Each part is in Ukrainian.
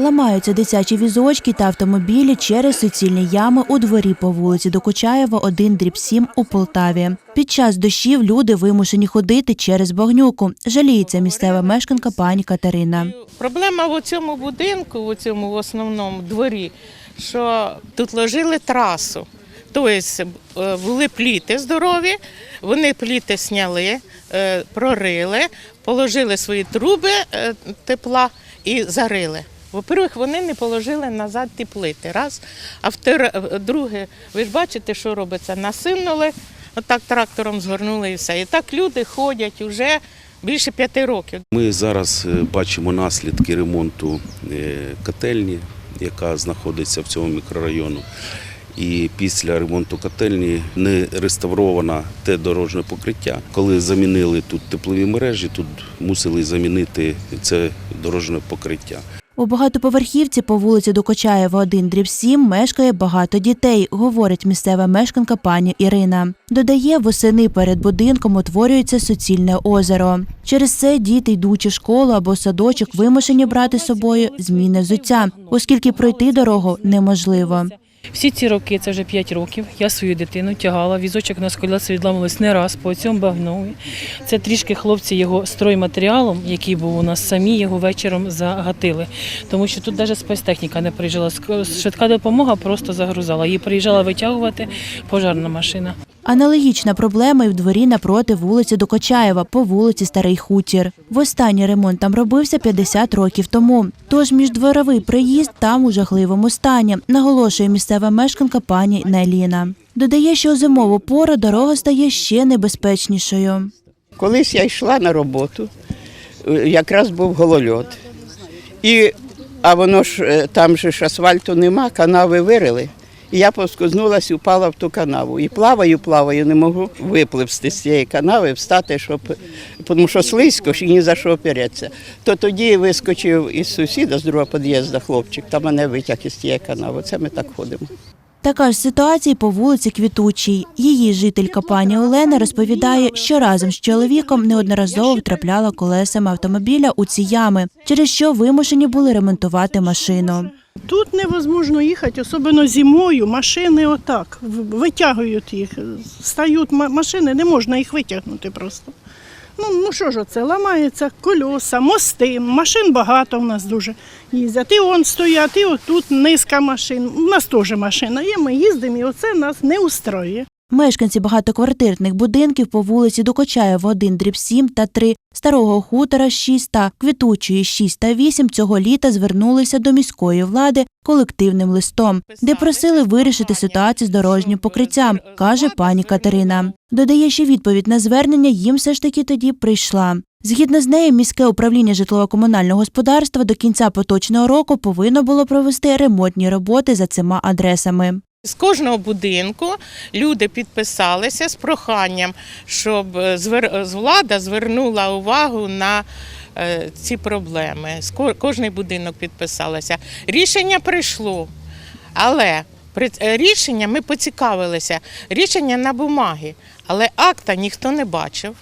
Ламаються дитячі візочки та автомобілі через суцільні ями у дворі по вулиці Докучаєва, 1 дріб 7 у Полтаві. Під час дощів люди вимушені ходити через багнюку. Жаліється місцева мешканка пані Катерина. Проблема в цьому будинку, в цьому в основному дворі, що тут ложили трасу. Тобто е, були пліти здорові, вони пліти сняли, е, прорили, положили свої труби е, тепла і зарили. Во-первых, вони не положили назад ті плити. Раз. А втор- друге, ви ж бачите, що робиться? Насинули, отак трактором згорнули і все. І так люди ходять вже більше п'яти років. Ми зараз е, бачимо наслідки ремонту е, котельні, яка знаходиться в цьому мікрорайону. І після ремонту котельні не реставровано те дорожнє покриття. Коли замінили тут теплові мережі, тут мусили замінити це дорожнє покриття. У багатоповерхівці по вулиці Докочаєва, 1 дріб 7 мешкає багато дітей, говорить місцева мешканка пані Ірина. Додає, восени перед будинком утворюється суцільне озеро. Через це діти, йдучи в школу або садочок, вимушені брати з собою зміни взуття, оскільки пройти дорогу неможливо. Всі ці роки, це вже 5 років, я свою дитину тягала, візочок на колеса відламалось не раз по цьому багнові. Це трішки хлопці його стройматеріалом, який був у нас самі, його вечором загатили. Тому що тут навіть спецтехніка не приїжджала. Швидка допомога просто загрузала. Її приїжджала витягувати пожарна машина. Аналогічна проблема і в дворі напроти вулиці Докочаєва по вулиці Старий Хутір. Востанній ремонт там робився 50 років тому. Тож міждворовий приїзд там у жахливому стані, наголошує місцева мешканка пані Неліна. Додає, що у зимову пору дорога стає ще небезпечнішою. Колись я йшла на роботу, е, якраз був голольот. І, а воно ж е, там же ж асфальту нема, канави вирили. І я поскознулася впала в ту канаву. І плаваю, плаваю, не можу випливсти з цієї канави, встати, щоб, тому що слизько і ні за що опереться. То тоді вискочив із сусіда з другого під'їзду хлопчик, та мене витяг із тієї канави. Це ми так ходимо. Така ж ситуація по вулиці Квітучій. Її жителька пані Олена розповідає, що разом з чоловіком неодноразово втрапляла колесами автомобіля у ці ями, через що вимушені були ремонтувати машину. Тут невозможно їхати, особливо зимою. Машини отак витягують їх. Стають машини, не можна їх витягнути просто. Ну, ну що ж оце, ламаються кольоса, мости, машин багато в нас дуже їздять. І он стоять, і отут низка машин. У нас теж машина є, ми їздимо, і оце нас не устроює. Мешканці багатоквартирних будинків по вулиці Докочаєва 1 дріб 7 та 3, Старого хутора 6 та Квітучої 6 та 8 цього літа звернулися до міської влади колективним листом, де просили вирішити ситуацію з дорожнім покриттям, каже пані Катерина. Додає, що відповідь на звернення їм все ж таки тоді прийшла. Згідно з нею, міське управління житлово-комунального господарства до кінця поточного року повинно було провести ремонтні роботи за цими адресами. З кожного будинку люди підписалися з проханням, щоб е, влада звернула увагу на е, ці проблеми. Кожний будинок підписалася. Рішення прийшло, але е, рішення ми поцікавилися. Рішення на бумагі, але акта ніхто не бачив.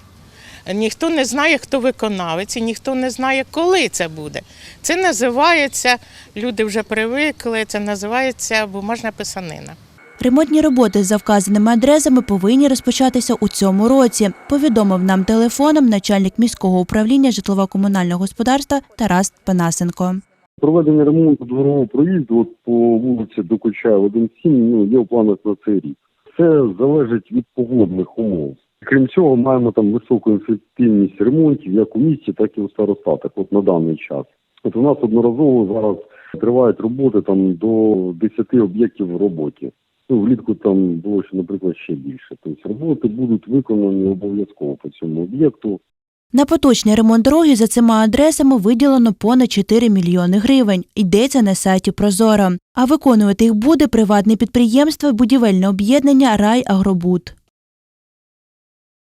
Ніхто не знає, хто виконавець, і ніхто не знає, коли це буде. Це називається, люди вже привикли, це називається бумажна писанина. Ремонтні роботи за вказаними адресами повинні розпочатися у цьому році, повідомив нам телефоном начальник міського управління житлово-комунального господарства Тарас Панасенко. Проведення ремонту дворового проїзду от по вулиці Докучаєва 1.7 ну, є в планах на цей рік. Це залежить від погодних умов. Крім цього, маємо там високу ефективність ремонтів як у місті, так і у старостатах от на даний час. От у нас одноразово зараз тривають роботи там до 10 об'єктів в роботі. Ну, влітку там було ще, наприклад, ще більше. Тобто роботи будуть виконані обов'язково по цьому об'єкту. На поточний ремонт дороги за цими адресами виділено понад 4 мільйони гривень. Йдеться на сайті Прозоро. А виконувати їх буде приватне підприємство будівельне об'єднання Рай Агробуд.